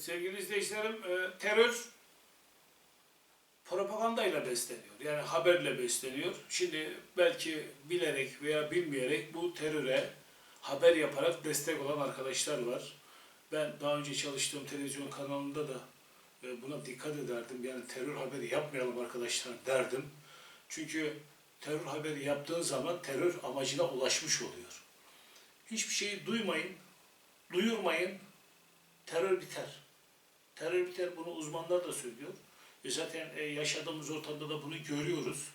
Sevgili izleyicilerim, e, terör propagandayla besleniyor. Yani haberle besleniyor. Şimdi belki bilerek veya bilmeyerek bu teröre haber yaparak destek olan arkadaşlar var. Ben daha önce çalıştığım televizyon kanalında da e, buna dikkat ederdim. Yani terör haberi yapmayalım arkadaşlar derdim. Çünkü terör haberi yaptığın zaman terör amacına ulaşmış oluyor. Hiçbir şeyi duymayın, duyurmayın, terör biter. Terör biter bunu uzmanlar da söylüyor. E zaten e, yaşadığımız ortamda da bunu görüyoruz.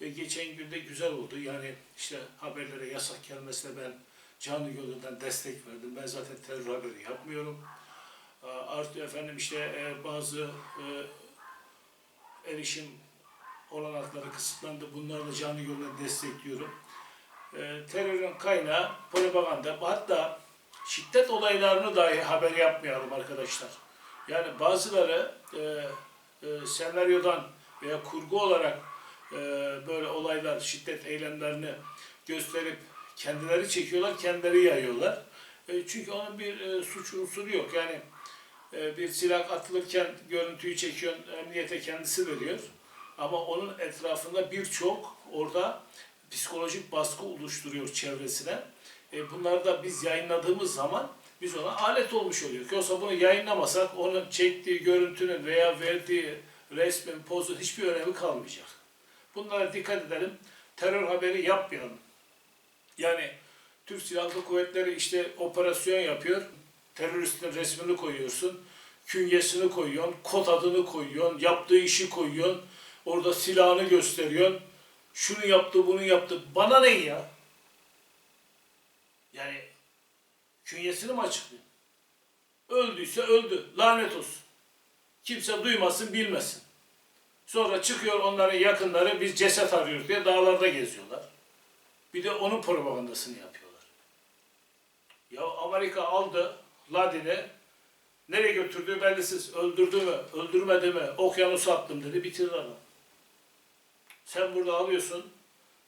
E, geçen günde güzel oldu. Yani işte haberlere yasak gelmesine ben canlı gönülden destek verdim. Ben zaten terör haberi yapmıyorum. A, Artı efendim işte e, bazı e, erişim olanakları kısıtlandı. Bunları da canlı gönülden destekliyorum. E, terörün kaynağı propaganda. Hatta şiddet olaylarını dahi haber yapmayalım arkadaşlar. Yani bazıları e, e, senaryodan veya kurgu olarak e, böyle olaylar, şiddet eylemlerini gösterip kendileri çekiyorlar, kendileri yayıyorlar. E, çünkü onun bir e, suç unsuru yok. Yani e, bir silah atılırken görüntüyü çekiyor, emniyete kendisi veriyor. Ama onun etrafında birçok orada psikolojik baskı oluşturuyor çevresine. E, bunları da biz yayınladığımız zaman biz ona alet olmuş oluyor. Yoksa bunu yayınlamasak onun çektiği görüntünün veya verdiği resmin, pozun hiçbir önemi kalmayacak. Bunlara dikkat edelim. Terör haberi yapmayalım. Yani Türk Silahlı Kuvvetleri işte operasyon yapıyor. Teröristin resmini koyuyorsun. Künyesini koyuyorsun. Kod adını koyuyorsun. Yaptığı işi koyuyorsun. Orada silahını gösteriyorsun. Şunu yaptı, bunu yaptı. Bana ne ya? Yani künyesini mi açıklıyor? Öldüyse öldü. Lanet olsun. Kimse duymasın, bilmesin. Sonra çıkıyor onların yakınları biz ceset arıyoruz diye dağlarda geziyorlar. Bir de onun propagandasını yapıyorlar. Ya Amerika aldı Ladin'i nereye götürdüğü bellisiz. Öldürdü mü, öldürmedi mi, okyanusa attım dedi, bitirdi adam. Sen burada alıyorsun,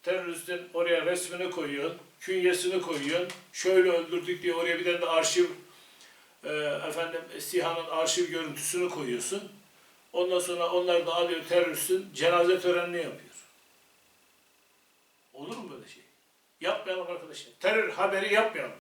teröristin oraya resmini koyuyorsun, künyesini koyuyorsun, şöyle öldürdük diye oraya bir tane de arşiv, e, efendim SİHA'nın arşiv görüntüsünü koyuyorsun. Ondan sonra onlar da alıyor teröristin cenaze törenini yapıyor. Olur mu böyle şey? Yapmayalım arkadaşlar. Terör haberi yapmayalım.